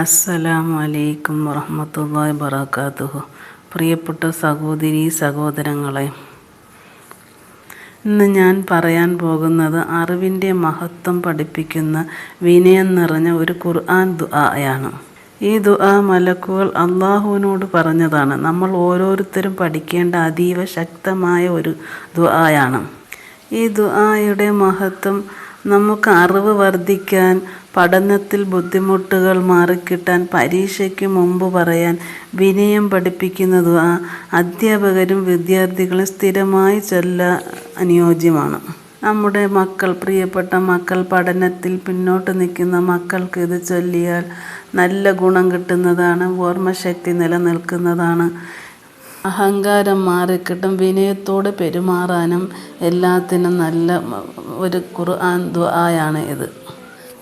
അസ്സലാമു അലൈക്കും വറഹ്മത്തുള്ളാഹി വബറകാതുഹു. പ്രിയപ്പെട്ട സഹോദരീ സഹോദരങ്ങളെ ഇന്ന് ഞാൻ പറയാൻ പോകുന്നത് അറിവിന്റെ മഹത്വം പഠിപ്പിക്കുന്ന വിനയം നിറഞ്ഞ ഒരു ഖുർആൻ ദുആയാണ് ഈ ദുആ മലക്കുകൾ അള്ളാഹുവിനോട് പറഞ്ഞതാണ്. നമ്മൾ ഓരോരുത്തരും പഠിക്കേണ്ട അതീവ ശക്തമായ ഒരു ദുആയാണ്. ഈ ദുആയുടെ മഹത്വം നമുക്ക് അറിവ് വർദ്ധിക്കാൻ പഠനത്തിൽ ബുദ്ധിമുട്ടുകൾ മാറിക്കിട്ടാൻ പരീക്ഷയ്ക്ക് മുമ്പ് പറയാൻ വിനയം പഠിപ്പിക്കുന്ന ആ അധ്യാപകരും വിദ്യാർത്ഥികളും സ്ഥിരമായി ചൊല്ല അനുയോജ്യമാണ്. നമ്മുടെ മക്കൾ പ്രിയപ്പെട്ട മക്കൾ പഠനത്തിൽ പിന്നോട്ട് നിൽക്കുന്ന മക്കൾക്ക് ഇത് ചൊല്ലിയാൽ നല്ല ഗുണം കിട്ടുന്നതാണ് ഓർമ്മശക്തി നിലനിൽക്കുന്നതാണ്. അഹങ്കാരം മാറിക്കിട്ടും വിനയത്തോടെ പെരുമാറാനും എല്ലാത്തിനും നല്ല ഒരു ഖുർആൻ ദുആയാണ് ഇത്.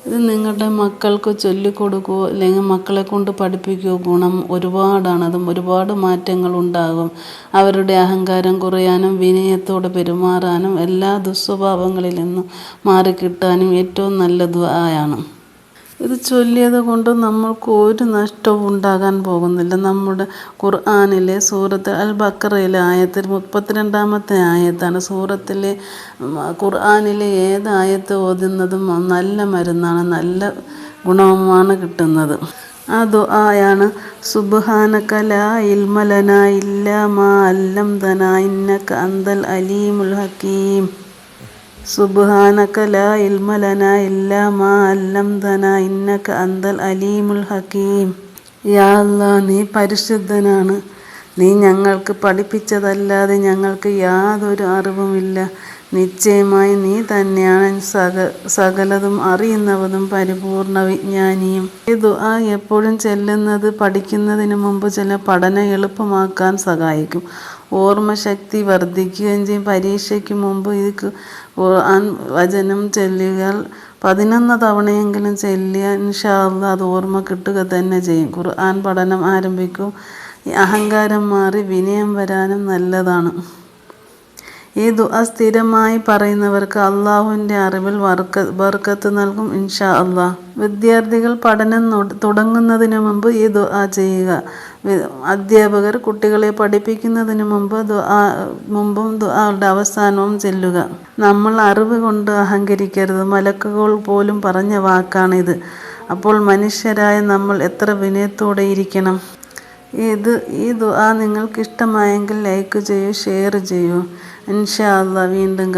ഇത് നിങ്ങളുടെ മക്കൾക്ക് ചൊല്ലിക്കൊടുക്കുകയോ അല്ലെങ്കിൽ മക്കളെ കൊണ്ട് പഠിപ്പിക്കുകയോ ഗുണം ഒരുപാടാണ്. അതും ഒരുപാട് മാറ്റങ്ങൾ ഉണ്ടാകും. അവരുടെ അഹങ്കാരം കുറയാനും വിനയത്തോടെ പെരുമാറാനും എല്ലാ ദുസ്വഭാവങ്ങളിൽ നിന്നും മാറിക്കിട്ടാനും ഏറ്റവും നല്ല ദുആയാണ്. ഇത് ചൊല്ലിയത് കൊണ്ട് നമ്മൾക്ക് ഒരു നഷ്ടവും ഉണ്ടാകാൻ പോകുന്നില്ല. നമ്മുടെ ഖുർആാനിലെ സൂറത്ത് അൽ ബക്കറയിലെ ആയത്തിൽ മുപ്പത്തിരണ്ടാമത്തെ ആയത്താണ്. സൂറത്തിലെ ഖുർആാനിലെ ഏത് ആയത്ത് ഓതുന്നതും നല്ല മരുന്നാണ് നല്ല ഗുണവുമാണ് കിട്ടുന്നത്. ആ ദുആയാണ് സുബ്ഹാനക ലാ ഇൽമലന ഇല്ലാ മാ അല്ലംതനാ ഇന്നക അന്തൽ അലീമുൽ ഹക്കീം. സുബ്ഹാനക ഇന്നക അലീമുൽ യാ നീ പരിശുദ്ധനാണ്. നീ ഞങ്ങൾക്ക് പഠിപ്പിച്ചതല്ലാതെ ഞങ്ങൾക്ക് യാതൊരു അറിവുമില്ല നിശ്ചയമായി നീ തന്നെയാണ് സക സകലതും അറിയുന്നവതും പരിപൂർണ വിജ്ഞാനിയും. ഈ ദുആ എപ്പോഴും ചെല്ലുന്നത് പഠിക്കുന്നതിന് മുമ്പ് ചില പഠനം എളുപ്പമാക്കാൻ സഹായിക്കും. ഓർമ്മശക്തി വർദ്ധിക്കുകയും ചെയ്യും. പരീക്ഷയ്ക്ക് മുമ്പ് ഇത് വചനം ചൊല്ലിയാൽ പതിനൊന്ന് തവണയെങ്കിലും ചെല്ലിയ ഇൻഷാ അല്ലാ അത് ഓർമ്മ കിട്ടുക തന്നെ ചെയ്യും. ഖുർആൻ പഠനം ആരംഭിക്കും. അഹങ്കാരം മാറി വിനയം വരാനും നല്ലതാണ്. ഈ ദുആ സ്ഥിരമായി പറയുന്നവർക്ക് അള്ളാഹുവിന്റെ അറിവിൽ വർക്ക ബർക്കത്ത് നൽകും ഇൻഷാ അള്ളാഹ് വിദ്യാർത്ഥികൾ പഠനം തുടങ്ങുന്നതിന് മുമ്പ് ഈ ദുആ ചെയ്യുക. അധ്യാപകർ കുട്ടികളെ പഠിപ്പിക്കുന്നതിന് മുമ്പ് ദുആ മുമ്പും ദുആകളുടെ അവസാനവും ചെല്ലുക. നമ്മൾ അറിവ് കൊണ്ട് അഹങ്കരിക്കരുത്. മലക്കുകൾ പോലും പറഞ്ഞ വാക്കാണിത്. അപ്പോൾ മനുഷ്യരായ നമ്മൾ എത്ര വിനയത്തോടെ ഇരിക്കണം? ഇത് ഈ ദുആ നിങ്ങൾക്ക് ഇഷ്ടമായെങ്കിൽ ലൈക്ക് ചെയ്യൂ ഷെയർ ചെയ്യൂ. ഇൻഷാ അള്ളാഹ് വീണ്ടും